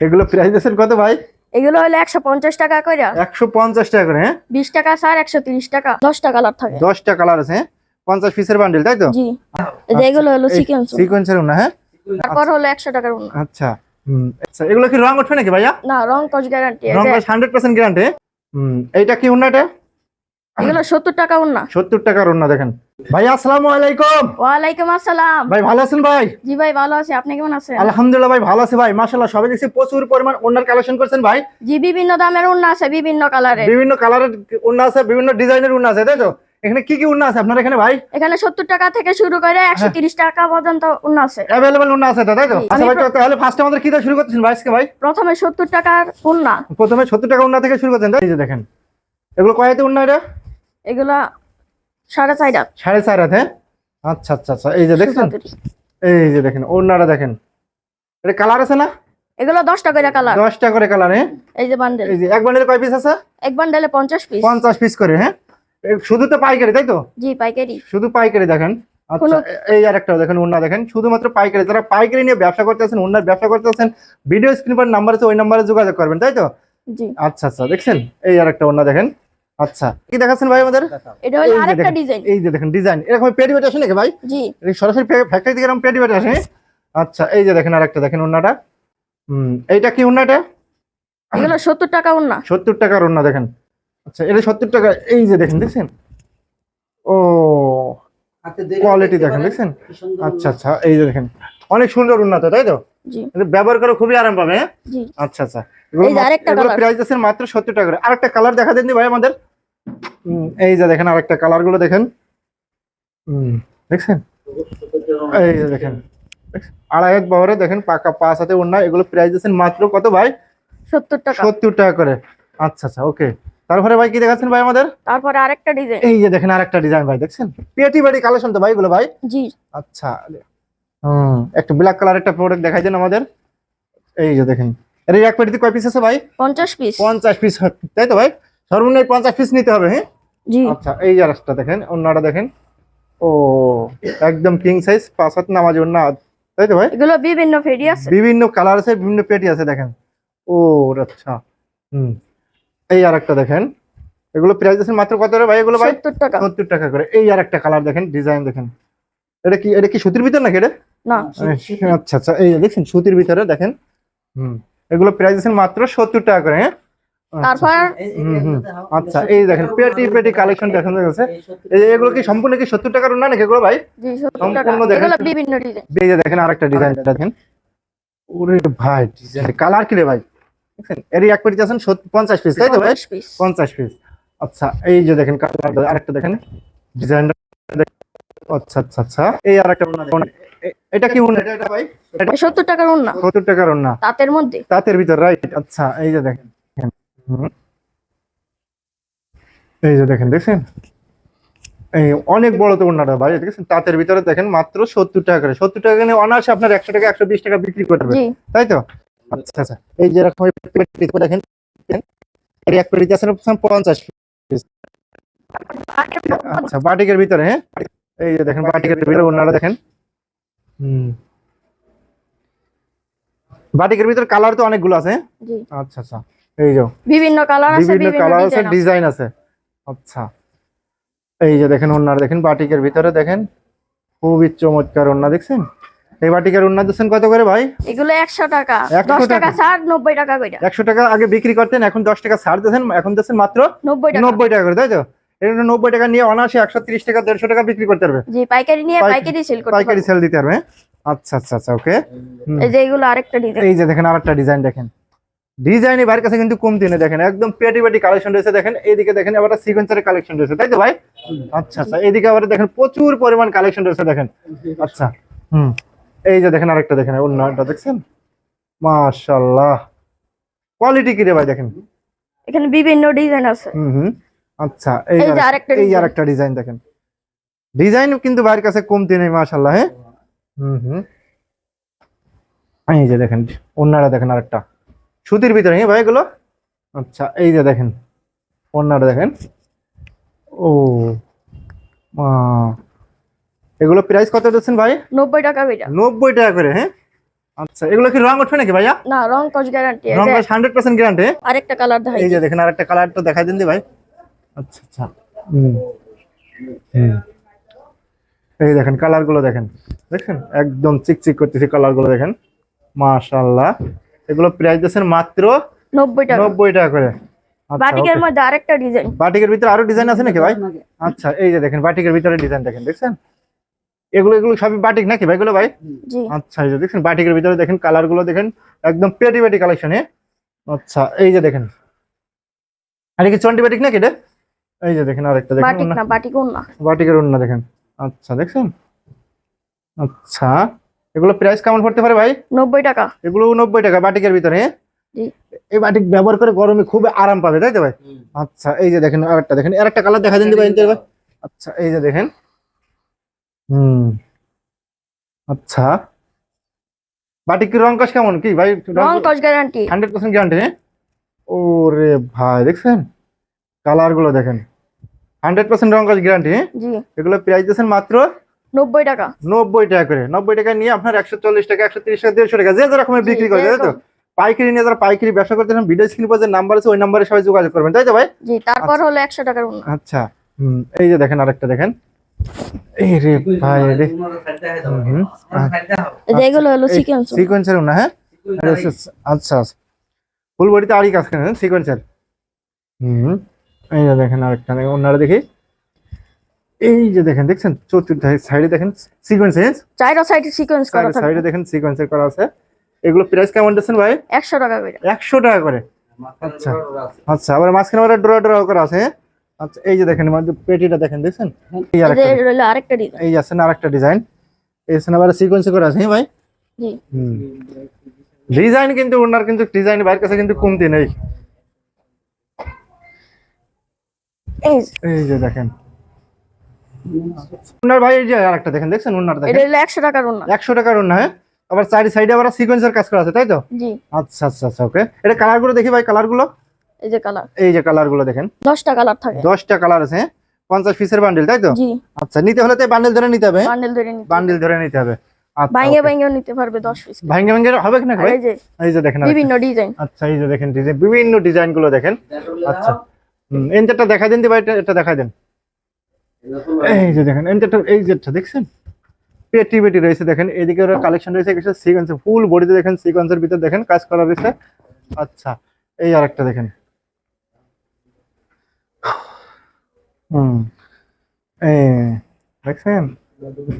এগুলো প্রাইস দিয়েছেন কত ভাই? এগুলো হলো একশো পঞ্চাশ টাকা করে একশো পঞ্চাশ টাকা করে হ্যাঁ? বিশ টাকা স্যার একশো তিরিশ টাকা দশটা কালার থাকে। দশটা কালার আছে হ্যাঁ? পঞ্চাশ পিসের বান্ডেল তাই তো? জি। এগুলো হলো সিকোয়েন্স সিকোয়েন্সের না হ্যাঁ? তারপর হলো একশো টাকার উন্না আচ্ছা আচ্ছা। এগুলো কি রং উঠবে নাকি ভাইয়া? না রং কস গ্যারান্টি রং হান্ড্রেড পার্সেন্ট গ্যারান্টি হুম। এইটা কি উন্নাটা এগুলো সত্তর টাকা উন্না সত্তর টাকার উন্না দেখেন। ভাই আসসালামু আলাইকুম। ওয়ালাইকুম আসসালাম। ভাই ভালো আছেন ভাই? জি ভাই ভালো আছি। আপনি কেমন আছেন? আলহামদুলিল্লাহ ভাই ভালো আছে ভাই। মাশাল্লাহ সবাই দেখছি প্রচুর পরিমাণ ওনার কালেকশন করছেন ভাই। জি বিভিন্ন দামের উন্না আছে বিভিন্ন কালারের। বিভিন্ন কালারের উন্না আছে বিভিন্ন ডিজাইনের উন্না আছে তাই তো? এখানে কি কি উন্না আছে আপনার এখানে ভাই? এখানে সত্তর টাকা থেকে শুরু করে একশো তিরিশ টাকা পর্যন্ত উন্না আছে। অ্যাভেলেবল উন্না আছে তাই তো? আচ্ছা ভাই তাহলে ফার্স্ট আমাদের কি দিয়ে শুরু করতেছেন ভাই আজকে ভাই? প্রথমে সত্তর টাকার উন্না প্রথমে সত্তর টাকা উন্না থেকে শুরু করতেন তাই দেখেন। এগুলো কয়তে উন্না এটা? এগুলা সাড়ে চার হাত। সাড়ে চার হাত হ্যাঁ? আচ্ছা আচ্ছা আচ্ছা। এই যে দেখছেন এই যে দেখেন ওড়নাটা দেখেন। এটা কালার আছে না? এগুলো দশটা করে কালার। দশটা করে কালার হ্যাঁ? এই যে বান্ডেল। এই যে এক বান্ডেলে কয় পিস আছে? এক বান্ডেলে পঞ্চাশ পিস পঞ্চাশ পিস করে হ্যাঁ? শুধু তো পাইকারি তাই তো? জি পাইকারি। শুধু পাইকারি দেখেন। আচ্ছা এই আর একটা দেখেন ওন্না দেখেন। শুধুমাত্র পাইকারি যারা পাইকারি নিয়ে ব্যবসা ব্যবসা করতেছেন ভিডিও স্ক্রিন পর নাম্বার আছে ওই নাম্বারে যোগাযোগ করবেন তাই তো? জি। আচ্ছা আচ্ছা দেখছেন? এই আর একটা ওন্না দেখেন। আচ্ছা কি দেখাচ্ছেন ভাই আমাদের? এটা হলো আরেকটা ডিজাইন। এই যে দেখেন ডিজাইন। এরকম পেটি বেটে আসে নাকি ভাই? জি। এই সরাসরি ফ্যাক্টরি থেকে এরকম পেটি বেটে আসে? আচ্ছা এই যে দেখেন আরেকটা দেখেন ওন্নাটা। হুম এইটা কি ওন্নাটা এগুলো সত্তর টাকা টাকার ওন্না দেখেন। আচ্ছা এটা টাকা এই যে দেখেন দেখছেন? ও কোয়ালিটি দেখেন দেখছেন? আচ্ছা আচ্ছা এই যে দেখেন। অনেক সুন্দর উন্নত তাই তো? ব্যবহার করে খুবই আরাম পাবে হ্যাঁ? আচ্ছা আচ্ছা। এগুলো। প্রাইস আছে মাত্র সত্তর টাকা করে। আরেকটা কালার দেখা দেননি ভাই আমাদের? এই যে দেখেন আরেকটা কালারগুলো দেখেন। হুম দেখছেন? এই যে দেখেন আড়াই হাত বহরে দেখেন পাকা পাঁচ হাতে উন্না এগুলো প্রাইস আছেন মাত্র কত ভাই? সত্তর টাকা। সত্তর টাকা করে। আচ্ছা আচ্ছা ওকে তারপরে ভাই কি দেখাচ্ছেন ভাই আমাদের? তারপরে আরেকটা ডিজাইন এই যে দেখেন আরেকটা ডিজাইন ভাই দেখছেন? পেটি বাড়ি কালেকশন তো ভাই এগুলো ভাই? জি। আচ্ছা হুম একটা ব্ল্যাক কালার একটা প্রোডাক্ট দেখাই দেন আমাদের। এই যে দেখেন। এর এক পেটিতে কয় পিস আছে ভাই? পঞ্চাশ পিস পঞ্চাশ পিস তাই তো ভাই? সর্বনিম্ন পঞ্চাশ পিস নিতে হবে হ্যাঁ? আচ্ছা এই আরেকটা দেখেন অন্যটা দেখেন। ও একদম কিং সাইজ পাঁচ হাত নামাজ অন্য তাই তো ভাই? এগুলো বিভিন্ন ফেরি আছে। বিভিন্ন কালার আছে বিভিন্ন পেটি আছে দেখেন। ও আচ্ছা। হুম। এই আরেকটা দেখেন। এগুলো প্রাইস আছে মাত্র কত করে ভাই এগুলো ভাই? সত্তর টাকা। সত্তর টাকা করে। এই আরেকটা কালার দেখেন ডিজাইন দেখেন। এটা কি এটা কি সুতির ভিতর নাকি এটা? না আচ্ছা আচ্ছা এই যে দেখছেন সুতির ভিতরে দেখেন। হুম। এগুলো প্রাইস আছেন মাত্র সত্তর টাকা করে হ্যাঁ? আচ্ছা। তারপর হুম, হুম। আচ্ছা এই দেখেন পেটি পেটি কালেকশন দেখানো এই যে এগুলো কি সম্পূর্ণ কি সত্তর টাকার না নাকি এগুলো ভাই? জি সত্তর টাকা। সম্পূর্ণ দেখেন। এগুলো বিভিন্ন ডিজাইন এই যে দেখেন আরেকটা ডিজাইন দেখেন। ওরে ভাই কালার কি রে ভাই? দেখছেন এরই এক পেটি আছেন সত্তর- পঞ্চাশ পিস তাই তো ভাই? পঞ্চাশ পিস আচ্ছা এই যে দেখেন কালার আরেকটা দেখেন। ডিজাইনটা আচ্ছা আচ্ছা আচ্ছা। এই আরেকটা এ- এটা কি উন্না এটা ভাই এটা সত্তর টাকার উন্না সত্তর টাকার উন্না তাঁতের মধ্যে। তাঁতের ভিতর রাইট আচ্ছা এই যে দেখেন। এই যে দেখেন দেখছেন? এই অনেক বড় তো ওনাটা ভাই দেখছেন? তাঁতের ভিতরে দেখেন মাত্র সত্তর টাকা করে। সত্তর টাকা নিয়ে অনায়াসে আপনার একশো টাকা একশো বিশ টাকা বিক্রি করবে জি। তাই তো? আচ্ছা আচ্ছা। এই যে এরকম পেটি দেখেন এর এক পেটিতে আছে পঞ্চাশ piece। আচ্ছা বাটিকের ভিতরে হ্যাঁ? এই যে দেখেন বাটিকের ভিতরে ওনারা দেখেন। হুম। বাটিকের ভিতরে কালার তো অনেকগুলো আছে হ্যাঁ? জি। আচ্ছা আচ্ছা। এই যে বিভিন্ন কালার আছে বিভিন্ন কালার আছে ডিজাইন আছে। আচ্ছা। এই যে দেখেন ওনার দেখেন বাটিকের ভিতরে দেখেন খুবই চমৎকার ওনা দেখছেন? এই বাটিকের ওনা দিচ্ছেন কত করে ভাই? এগুলো একশো টাকা। 100 দশ টাকা। টাকা ছাড় নব্বই টাকা করে একশো টাকা আগে বিক্রি করতেন এখন দশ টাকা ছাড় দিচ্ছেন এখন দিচ্ছেন মাত্র নব্বই টাকা। নব্বই টাকা করে তাই তো? এটা নব্বই টাকা নিয়ে একশো তিরিশ টাকা দেড়শো টাকা বিক্রি করতে পারবে। জি পাইকারি নিয়ে পাইকারি- পাইকারি সেল করতে পাইকারি সেল দিতে পারবে হ্যাঁ? আচ্ছা আচ্ছা আচ্ছা ওকে এই যে এগুলো আরেকটা ডিজাইন এই যে দেখেন আরেকটা ডিজাইন দেখেন। ডিজাইনই বাইরের কাছে কিন্তু কমতি নেই দেখেন একদম পেটি পেটি কালেকশন রয়েছে দেখেন এইদিকে দেখেন আবার সিকোয়েন্সারের কালেকশন রয়েছে তাই তো ভাই? আচ্ছা আচ্ছা এইদিকে আবার দেখেন প্রচুর পরিমাণ কালেকশন রয়েছে দেখেন আচ্ছা হুম এই যে দেখেন আরেকটা দেখেন অন্যটা দেখছেন? মাশাল্লাহ কোয়ালিটি কি রে ভাই দেখেন? এখানে বিভিন্ন ডিজাইন আছে। হুম হুম আচ্ছা এই যে আরেকটা এই আরেকটা ডিজাইন দেখেন। ডিজাইন কিন্তু বাইরের কাছে কমতি নেই মাশাল্লাহ হ্যাঁ? হুম হুম এই যে দেখেন অন্যরা দেখেন আরেকটা। সুতির ভিতরে হ্যাঁ ভাই এগুলো। আচ্ছা এই যে দেখেন অন্যরা দেখেন। ও এগুলো প্রাইস কত দিচ্ছেন ভাই? নব্বই টাকা করে। নব্বই টাকা করে হ্যাঁ? আচ্ছা এগুলো কি রং উঠবে নাকি ভাইয়া? না রং কস গ্যারান্টি রং হান্ড্রেড পার্সেন্ট গ্যারান্টি আরেকটা কালার দেখাই এই যে দেখেন আরেকটা কালারটা দেখাই দিন দি ভাই। আচ্ছা আচ্ছা। হুম এই দেখেন কালারগুলো দেখেন। দেখছেন একদম চিকচিক করতেছে কালারগুলো দেখেন। মাশাআল্লাহ। এগুলো প্রাইস দিচ্ছেন মাত্র নব্বই টাকা। নব্বই টাকা করে। আচ্ছা, বাটিকের মধ্যে আরেকটা ডিজাইন বাটিকের ভিতরে আরও ডিজাইন আছে নাকি ভাই? আচ্ছা এই যে দেখেন বাটিকের ভিতরে ডিজাইন দেখেন দেখছেন? এগুলো এগুলো সবই বাটিক নাকি ভাই এগুলো ভাই? আচ্ছা এই যে দেখছেন বাটিকের ভিতরে দেখেন কালারগুলো দেখেন একদম পেটি পেটি কালেকশনে আচ্ছা এই যে দেখেন। আর কি চন্ডি বাটিক নাকি এটা? এই যে দেখেন আরেকটা দেখেন বাটিক না বাটিক না বাটিকের অন্য দেখেন। আচ্ছা দেখছেন? আচ্ছা। এগুলো প্রাইস কেমন পড়তে পারে ভাই? নব্বই টাকা। এগুলো নব্বই টাকা বাটিকের ভিতরে হ্যাঁ? এই বাটিক ব্যবহার করে গরমে খুব আরাম পাবে তাই তো ভাই? আচ্ছা এই যে দেখেন আরেকটা দেখেন আরেকটা কালার দেখা দিন ভাই ভাই। আচ্ছা এই যে দেখেন। হুম। আচ্ছা। বাটিকের রং কাজ কেমন কি ভাই? রং কস গ্যারান্টি হান্ড্রেড পার্সেন্ট গ্যারান্টি ওরে ভাই দেখছেন? কালারগুলো দেখেন। হান্ড্রেড পার্সেন্ট রং কাজ গ্যারান্টি জি। এগুলো প্রাইস দিয়েছেন মাত্র নব্বই টাকা। নব্বই টাকা করে। নব্বই টাকা নিয়ে আপনার একশো চল্লিশ টাকা একশো তিরিশ টাকা দেড়শো টাকা যে যে রকমের বিক্রি করে তাই তো। পাইকারি নিয়ে যারা পাইকারি ব্যবসা করতে চান ভিডিও স্ক্রিন পর যে নাম্বার আছে ওই নাম্বারে সবাই যোগাযোগ করবেন তাই তো ভাই? জি তারপর হলো একশো টাকার আচ্ছা হুম এই যে দেখেন আরেকটা দেখেন। এই রে ভাই রে। হুম, এই যে হলো সিকোয়েন্স সিকোয়েন্সের না হ্যাঁ? আচ্ছা আচ্ছা ফুল বডিতে আরই কাজ করেন সিকোয়েন্সের হুম এই যে দেখেন আরেকটা দেখেন অন্যরা দেখি। এই যে দেখেন দেখছেন? চতুর্থ সাইডে দেখেন সিকোয়েন্স চাইরা সাইডে সিকোয়েন্স করা সাইডে থাকবে। দেখেন সিকোয়েন্সের করা আছে। এগুলো প্রাইস কেমন দিচ্ছেন ভাই? একশো টাকা করে। একশো টাকা করে। আচ্ছা আচ্ছা আবার মাঝখানে আবার ড্র ড্র করা আছে। হ্যাঁ? আচ্ছা এই যে দেখেন মধ্যে পেটিটা দেখেন দেখছেন? এই আরেকটা ডিজাইন এই আছে না আরেকটা ডিজাইন এই আছে না আবার সিকোয়েন্স করা আছে ভাই? জি। ডিজাইন কিন্তু ওনার কিন্তু ডিজাইন বাইরের কাছে কিন্তু কমতি নেই। এই এই যে দেখেন। ভাই এই যে আরেকটা দেখেন দেখছেন এটা দেখেন? হলো একশো টাকার উন্না। একশো টাকার ওনা হ্যাঁ? আবার চারি সাইডে আবার সিকোয়েন্সের কাজ করা আছে তাই তো? জি। আচ্ছা আচ্ছা আচ্ছা ওকে এটা কালারগুলো দেখি ভাই কালারগুলো এই যে কালার এই যে কালারগুলো দেখেন কালার থাকে। কালার আছে হ্যাঁ? পঞ্চাশ পিসের বান্ডিল তাই তো? জি। আচ্ছা নিতে হলে তো বান্ডিল ধরে নিতে হবে বান্ডেল ধরে নিতে বান্ডিল ধরে নিতে হবে। আচ্ছা ভাঙে okay। নিতে পারবে দশ পিস ভাঙ্গে ভাঙ্গে হবে কি না ভাই? এই যে দেখেন বিভিন্ন ডিজাইন আচ্ছা এই যে দেখেন ডিজাইন বিভিন্ন ডিজাইনগুলো দেখেন। আচ্ছা এন্টারটা দেখা দিন ভাই এটা- এটা দেখা দেন। এই যে দেখেন এই যেটা দেখছেন? পেটি পেটি রয়েছে দেখেন এদিকে ওরা কালেকশন রয়েছে কিছু সিকোয়েন্স ফুল বডিতে দেখেন সিকোয়েন্সের ভিতর দেখেন কাজ করা রয়েছে। আচ্ছা এই আরেকটা দেখেন। হুম এই দেখছেন?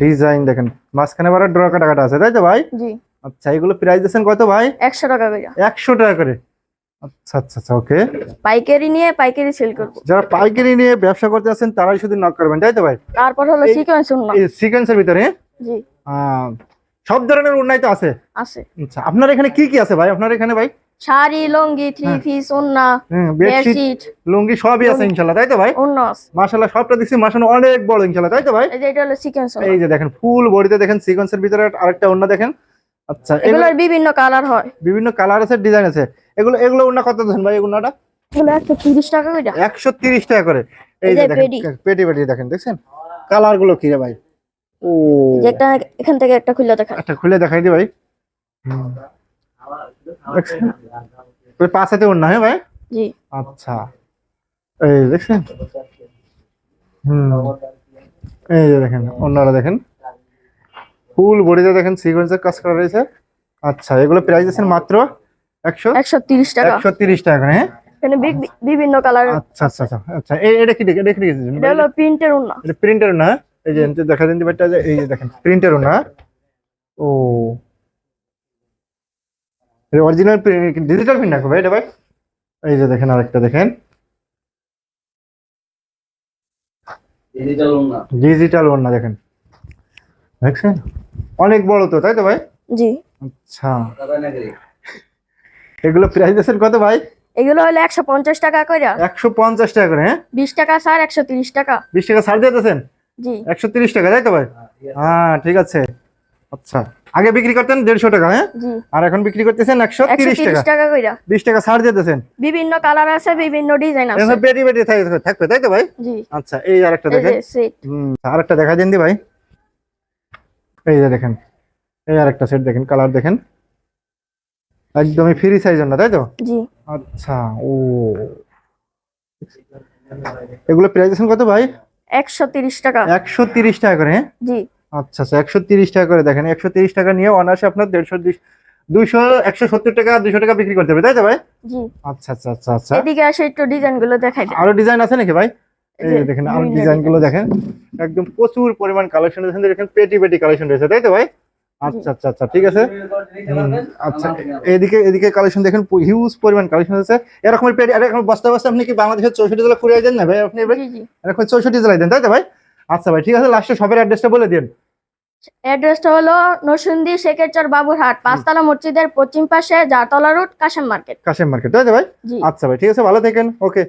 ডিজাইন দেখেন মাঝখানে আবার ড্র কাটা কাটা আছে তাই তো ভাই? জি। আচ্ছা এগুলো প্রাইস দিচ্ছেন কত ভাই? একশো টাকা করে। একশো টাকা করে। আচ্ছা আচ্ছা আচ্ছা ওকে পাইকারি নিয়ে পাইকারি সেল করব। যারা পাইকারি নিয়ে ব্যবসা করতে আছেন তারাই শুধু নক করবেন তাই তো ভাই? তারপর হলো সিকোয়েন্স সিকোয়েন্সের ভিতরে জি। সব ধরনের উন্নয় তো আছে? আছে। আচ্ছা আপনার এখানে কি কি আছে ভাই? আপনার এখানে ভাই? শাড়ি লঙ্গি থ্রি হ্যাঁ। পিস বেডশিট লুঙ্গি সবই আছে ইনশাল্লাহ তাই তো ভাই? উন্না আছে। মাশাল্লাহ সবটা দেখছি মাসানো অনেক বড় ইনশাল্লাহ তাই তো ভাই? এই যে এটা হলো সিকোয়েন্স এই যে দেখেন ফুল বডিতে দেখেন সিকোয়েন্সের ভিতরে আরেকটা অন্য দেখেন। আচ্ছা এগুলো এগুলোর বিভিন্ন কালার হয়। বিভিন্ন কালার আছে ডিজাইন আছে। এগুলো এগুলো অন্য কত দেন ভাই এগুলোটা এগুলো একশো তিরিশ টাকা করে। একশো তিরিশ টাকা করে। এই যে দেখেন পেটি। পেটি দেখেন দেখছেন? কালারগুলো কি রে ভাই? ও। যে একটা এখান থেকে একটা খুলে দেখা একটা খুলে দেখাই দি ভাই? ওই পাঁচ হাতে ওর হ্যাঁ ভাই? জি। আচ্ছা। এই দেখছেন? হুম। এই যে দেখেন অন্যরা দেখেন। ফুল বডিতে দেখেন সিকোয়েন্সের কাজ করা রয়েছে। আচ্ছা এগুলো প্রাইস আছেন মাত্র একশো? একশো তিরিশ টাকা। একশো তিরিশ টাকা করে হ্যাঁ? এখানে বিভিন্ন কালার আচ্ছা আচ্ছা আচ্ছা আচ্ছা। এই এটা কি দেখে কি দেখেছেন এটা হলো প্রিন্টের উন্না এটা প্রিন্টার না এই যে এনতে দেখা দিন দিবারটা এই যে দেখেন প্রিন্টার না ও। অরিজিনাল ডিজিটাল প্রিন্ট রাখো ভাই এটা ভাই? এই যে দেখেন আরেকটা দেখেন। ডিজিটাল ওর না দেখেন। দেখছেন অনেক বড় তো তাই তো ভাই? জি। আচ্ছা। এগুলো প্রাইস দিয়েছেন কত ভাই? এগুলো হলো একশো পঞ্চাশ টাকা করে একশো পঞ্চাশ টাকা করে হ্যাঁ? বিশ টাকা স্যার একশো তিরিশ টাকা। বিশ টাকা ছাড় দিতেছেন? জি। একশো তিরিশ টাকা তাই তো ভাই? হ্যাঁ ঠিক আছে। আচ্ছা। আগে বিক্রি করতেন দেড়শো টাকা হ্যাঁ? আর এখন বিক্রি করতেছেন একশো তিরিশ টাকা। বিশ টাকা ছাড় দিতেছেন। বিভিন্ন কালার আছে বিভিন্ন ডিজাইন আছে। বেটি বেটি থাকবে তাই তো ভাই? জি। আচ্ছা এই আরেকটা দেখেন। আরেকটা দেখা দিন দি ভাই। এই যে দেখেন এই আরেকটা সেট দেখেন কালার দেখেন। একদমই ফ্রি সাইজের না তাই তো? জি। আচ্ছা ও। এগুলো প্রাইস কত ভাই? একশো তিরিশ টাকা। একশো তিরিশ টাকা করে হ্যাঁ? জি। আচ্ছা আচ্ছা একশো তিরিশ টাকা করে দেখেন একশো তিরিশ টাকা নিয়ে অনায়াসে আপনার দেড়শো দুইশো একশো সত্তর টাকা দুশো টাকা বিক্রি করতে হবে তাই তো ভাই? জি। আচ্ছা আচ্ছা আচ্ছা আচ্ছা। এদিকে আসে একটু ডিজাইনগুলো দেখাই। আরও ডিজাইন আছে নাকি ভাই? এই যে যে দেখেন বিভিন্ন ডিজাইনগুলো দেখেন। একদম প্রচুর পরিমাণ কালেকশন রয়েছে। দেখেন পেটি পেটি কালেকশন রয়েছে তাই তো ভাই? আচ্ছা আচ্ছা আচ্ছা ঠিক আছে। আচ্ছা এদিকে এদিকে কালেকশন দেখেন হিউজ পরিমাণ কালেকশন আছে এরকমের পেটি এরকম বস্তা বস্তা আপনি কি বাংলাদেশের চৌষট্টি জেলা কুড়িয়ে দেন না ভাই আপনি এরকম চৌষট্টি জেলায় দেন তাই তো ভাই? আচ্ছা ভাই ঠিক আছে লাস্টে সবের অ্যাড্রেসটা বলে দিন। অ্যাড্রেসটা হলো নরসিংদী শেখেরচর বাবুরহাট পাঁচতলা মসজিদের পশ্চিম পাশে Jatla road Kashem market. Kashem market তাই তো ভাই? আচ্ছা ভাই ঠিক আছে ভালো থাকেন ওকে।